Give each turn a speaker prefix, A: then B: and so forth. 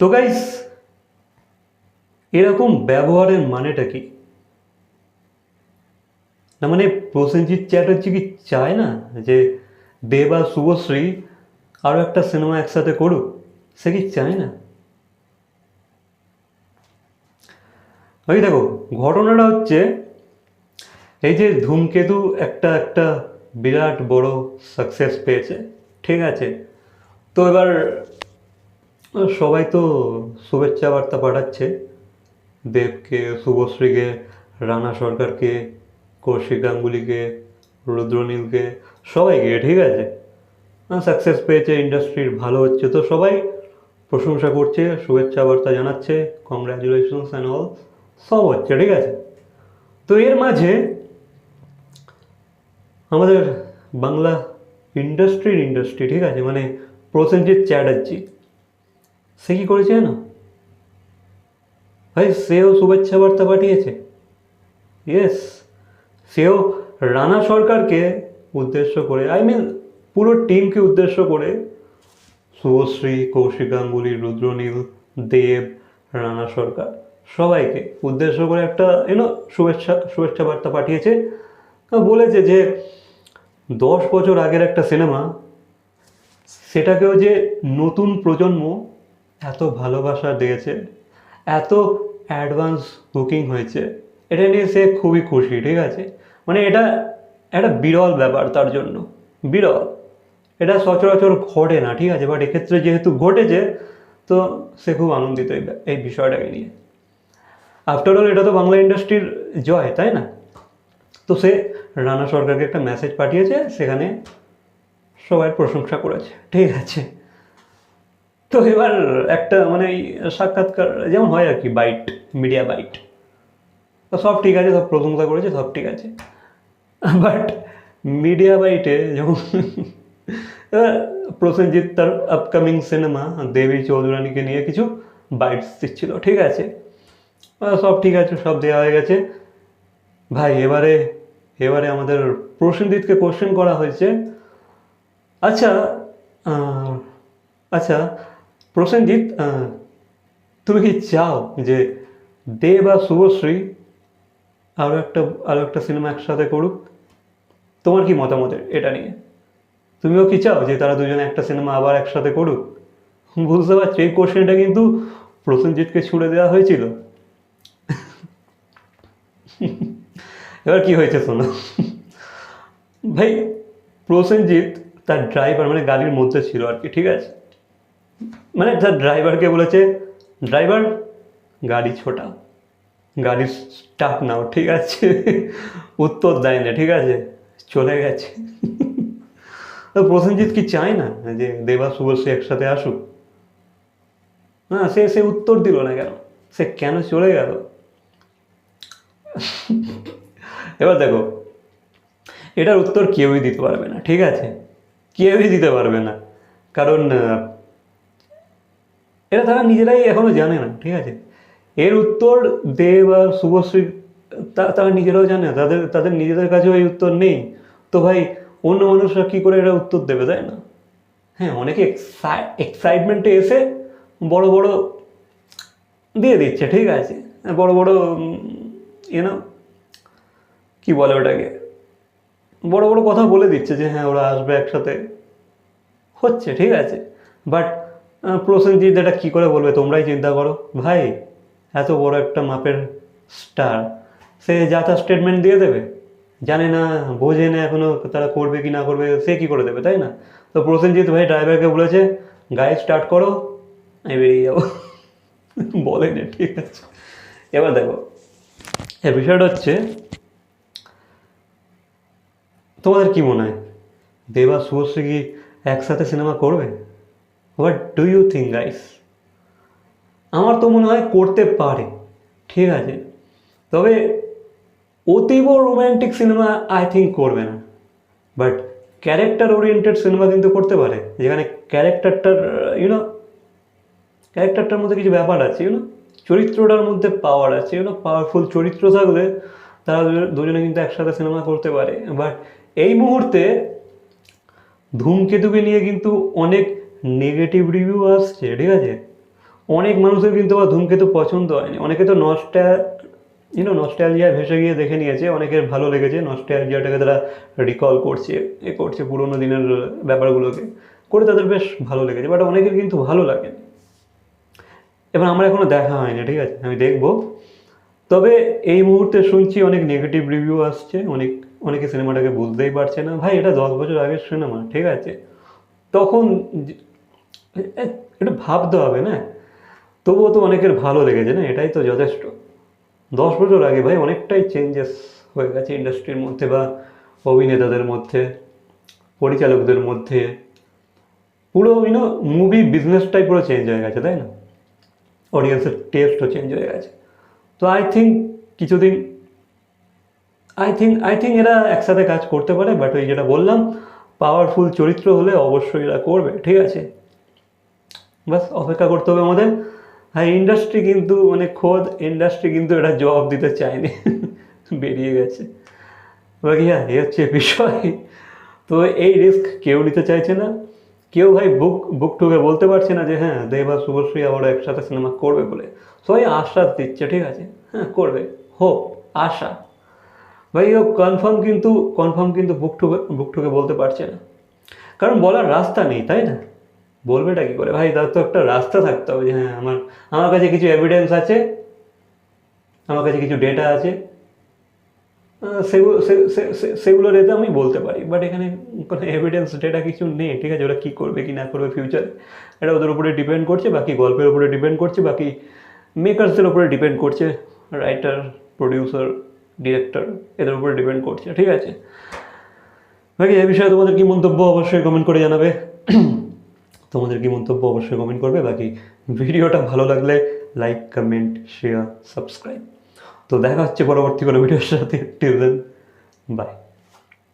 A: তো গাইস এরকম ব্যবহারের মানেটা কি? না মানে প্রসেনজিৎ চ্যাটার্জি কি চায় না যে দেব আর শুভশ্রী আরও একটা সিনেমা একসাথে করুক? সে কি চায় না? ওই দেখো, ঘটনাটা হচ্ছে এই যে ধূমকেতু একটা একটা বিরাট বড় সাকসেস পেয়েছে, ঠিক আছে? তো এবার সবাই তো শুভেচ্ছা বার্তা পাঠাচ্ছে। দেবকে, শুভশ্রীকে, রানা সরকারকে, কৌশিক গাঙ্গুলিকে, রুদ্রনীলকে, সবাইকে, ঠিক আছে? সাকসেস পেয়েছে ইন্ডাস্ট্রির ভালো হচ্ছে, তো সবাই প্রশংসা করছে, শুভেচ্ছা বার্তা জানাচ্ছে কংগ্রাচুলেশনস অ্যান্ড অল সব হচ্ছে, ঠিক আছে? তো এর মাঝে আমাদের বাংলা ইন্ডাস্ট্রির ইন্ডাস্ট্রি ঠিক আছে? মানে প্রসেনজিৎ চ্যাটার্জি। সে কী করেছে জানো? ভাই, সেও শুভেচ্ছা বার্তা পাঠিয়েছে। ইয়েস সেও রানা সরকারকে উদ্দেশ্য করে আই মিন পুরো টিমকে উদ্দেশ্য করে শুভশ্রী, কৌশিক গাঙ্গুলি, রুদ্রনীল, দেব, রানা সরকার সবাইকে উদ্দেশ্য করে একটা ইউনো শুভেচ্ছা শুভেচ্ছা বার্তা পাঠিয়েছে। বলেছে যে দশ বছর আগের একটা সিনেমা, সেটাকেও যে নতুন প্রজন্ম এত ভালোবাসা দিয়েছে, এত অ্যাডভান্স বুকিং হয়েছে, এটা নিয়ে সে খুবই খুশি, ঠিক আছে? মানে এটা একটা বিরল ব্যাপার তার জন্য, বিরল। এটা সচরাচর ঘটে না, ঠিক আছে? বাট এক্ষেত্রে যেহেতু ঘটেছে, তো সে খুব আনন্দিত এই বিষয়টাকে নিয়ে। আফটার অল এটা তো বাংলা ইন্ডাস্ট্রির জয়, তাই না? তো সে রানা সরকারকে একটা মেসেজ পাঠিয়েছে, সেখানে সবাই প্রশংসা করেছে, ঠিক আছে? তো এবার একটা মানে সাক্ষাৎকার, যেমন হয় আর কি বাইট মিডিয়া বাইট তো সব ঠিক আছে, সব প্রশংসা করেছে, সব ঠিক আছে। বাট মিডিয়া বাইটে যখন প্রসেনজিৎ, তার আপকামিং সিনেমা দেবী চৌধুরানীকে নিয়ে কিছু বাইটস দিচ্ছিল, ঠিক আছে। সব ঠিক আছে, সব দেওয়া হয়ে গেছে। ভাই, এবারে এবারে আমাদের প্রসেনজিৎকে কোশ্চেন করা হয়েছে। আচ্ছা আচ্ছা প্রসেনজিৎ তুমি কি চাও যে দেব আর শুভশ্রী আরও একটা আরও একটা সিনেমা একসাথে করুক? তোমার কি মতামত এটা নিয়ে? তুমিও কি চাও যে তারা দুজনে একটা সিনেমা আবার একসাথে করুক? বুঝতে পারছি, এই কোশ্চেনটা কিন্তু প্রসেনজিৎকে ছুড়ে দেওয়া হয়েছিল। এবার কি হয়েছে শোনো। ভাই, প্রসেনজিৎ তার ড্রাইভার মানে গাড়ির মধ্যে ছিল আর কি, ঠিক আছে? মানে তার ড্রাইভারকে বলেছে ড্রাইভার গাড়ি ছোটা গাড়ির স্টাফ নাও, ঠিক আছে? উত্তর দেয় না, ঠিক আছে? চলে গেছে। প্রসেনজিৎ কি চায় না যে দেবা শুভশ্রী একসাথে আসুক? হ্যাঁ সে সে উত্তর দিল না কেন? সে কেন চলে গেল? এবার দেখো, এটার উত্তর কেউই দিতে পারবে না, ঠিক আছে? কেউই দিতে পারবে না। কারণ এটা তারা নিজেরাই এখনও জানে না, ঠিক আছে? এর উত্তর দে বা শুভশ্রী তারা নিজেরাও জানে না, তাদের তাদের নিজেদের কাছেও এই উত্তর নেই। তো ভাই, অন্য মানুষরা কী করে এটা উত্তর দেবে, তাই না? হ্যাঁ অনেকে এক্সাইটমেন্টে এসে বড় বড় দিয়ে দিচ্ছে, ঠিক আছে? বড় বড় ইউনো কি বলে ওটাকে? বড় বড় কথা বলে দিচ্ছে যে হ্যাঁ ওরা আসবে একসাথে। হচ্ছে, ঠিক আছে? বাট প্রসেনজিৎ এটা কী করে বলবে? তোমরাই চিন্তা করো। ভাই, এত বড় একটা মাপের স্টার সে যা তা স্টেটমেন্ট দিয়ে দেবে? জানে না, বোঝে না এখনও তারা করবে কি না করবে, সে কি করে দেবে, তাই না? তো প্রসেনজিৎ ভাই ড্রাইভারকে বলেছে গাড়ি স্টার্ট করো, আমি বেরিয়ে যাব। বলে না, ঠিক আছে। এবার দেখো এর বিষয়টা হচ্ছে, তোমাদের কি মনে হয়? দেবা শুভশ্রী কি একসাথে সিনেমা করবে? What do you think guys আমার তো মনে হয় করতে পারে। ঠিক আছে। তবে অতীব রোম্যান্টিক সিনেমা আই থিঙ্ক করবে না। বাট ক্যারেক্টার ওরিয়েন্টেড সিনেমা কিন্তু করতে পারে। যেখানে ক্যারেক্টারটার ইউনো ক্যারেক্টারটার মধ্যে কিছু ব্যাপার আছে ইউনো চরিত্রটার মধ্যে পাওয়ার আছে ইউনো পাওয়ারফুল চরিত্র থাকলে তারা দুজনে- কিন্তু একসাথে সিনেমা করতে পারে। বাট এই মুহূর্তে ধূমকেতুকে নিয়ে কিন্তু অনেক নেগেটিভ রিভিউ আসছে, ঠিক আছে? অনেক মানুষের কিন্তু আবার ধূমকেতু পছন্দ হয়নি। অনেকে তো নস্টা ইউনো নস্টালজিয়ায় ভেসে গিয়ে দেখে নিয়েছে, অনেকের ভালো লেগেছে নস্টালজিয়াটাকে তারা রিকল করছে, এ করছে পুরোনো দিনের ব্যাপারগুলোকে। করে তাদের বেশ ভালো লেগেছে বাট অনেকের কিন্তু ভালো লাগেনি। এবার আমার এখনও দেখা হয়নি, ঠিক আছে? আমি দেখব। তবে এই মুহূর্তে শুনছি অনেক নেগেটিভ রিভিউ আসছে, অনেক, অনেকে সিনেমাটাকে বুঝতেই পারছে না। ভাই, এটা দশ বছর আগের সিনেমা ঠিক আছে? তখন যে- এ- এটা ভাবতে হবে না। তবুও তো অনেকের ভালো লেগেছে না, এটাই তো যথেষ্ট। দশ বছর আগে ভাই অনেকটাই চেঞ্জেস হয়ে গেছে ইন্ডাস্ট্রির মধ্যে বা অভিনেতাদের মধ্যে, পরিচালকদের মধ্যে। পুরো ইউনো মুভি বিজনেসটাই পুরো চেঞ্জ হয়ে গেছে, তাই না? অডিয়েন্সের টেস্টও চেঞ্জ হয়ে গেছে। তো আই থিঙ্ক কিছুদিন আই থিঙ্ক আই থিঙ্ক এরা একসাথে কাজ করতে পারে বাট ওই যেটা বললাম পাওয়ারফুল চরিত্র হলে অবশ্যই এরা করবে, ঠিক আছে? বাস অপেক্ষা করতে হবে আমাদের। হ্যাঁ ইন্ডাস্ট্রি কিন্তু মানে খোদ ইন্ডাস্ট্রি কিন্তু এটা জবাব দিতে চায়নি। বেরিয়ে গেছে। বাকি হ্যাঁ এই হচ্ছে বিষয়। তো এই রিস্ক কেউ নিতে চাইছে না। কেউ ভাই বুক বুক টুকে বলতে পারছে না যে হ্যাঁ দেব শুভশ্রী আবারও একসাথে সিনেমা করবে বলে। সবাই আশ্বাস দিচ্ছে, ঠিক আছে? হ্যাঁ করবে। হোপ আশা। ভাই ও কনফার্ম কিন্তু কনফার্ম কিন্তু বুক টুকে বুক টুকে বলতে পারছে না। কারণ বলার রাস্তা নেই, তাই না? বলবেটা কি করে? ভাই তার তো একটা রাস্তা থাকতে হবে যে হ্যাঁ আমার আমার কাছে কিছু এভিডেন্স আছে, আমার কাছে কিছু ডেটা আছে। সেগুলো সেগুলো রেতে আমি বলতে পারি বাট এখানে কোনো এভিডেন্স ডেটা কিছু নেই, ঠিক আছে? ওরা কী করবে, কি না করবে ফিউচারে এটা ওদের উপরে ডিপেন্ড করছে, বাকি গল্পের উপরে ডিপেন্ড করছে, বাকি মেকার্সদের উপরে ডিপেন্ড করছে রাইটার প্রডিউসার ডিরেক্টর এদের উপরে ডিপেন্ড করছে, ঠিক আছে? বাকি এ বিষয়ে তোমাদের কি মন্তব্য, অবশ্যই কমেন্ট করে জানাবে। তোমাদের কি মন্তব্য অবশ্যই কমেন্ট করবে। বাকি ভিডিওটা ভালো লাগলে লাইক কমেন্ট শেয়ার সাবস্ক্রাইব তো দেখা হচ্ছে পরবর্তী কোনো ভিডিওর সাথে। Till then by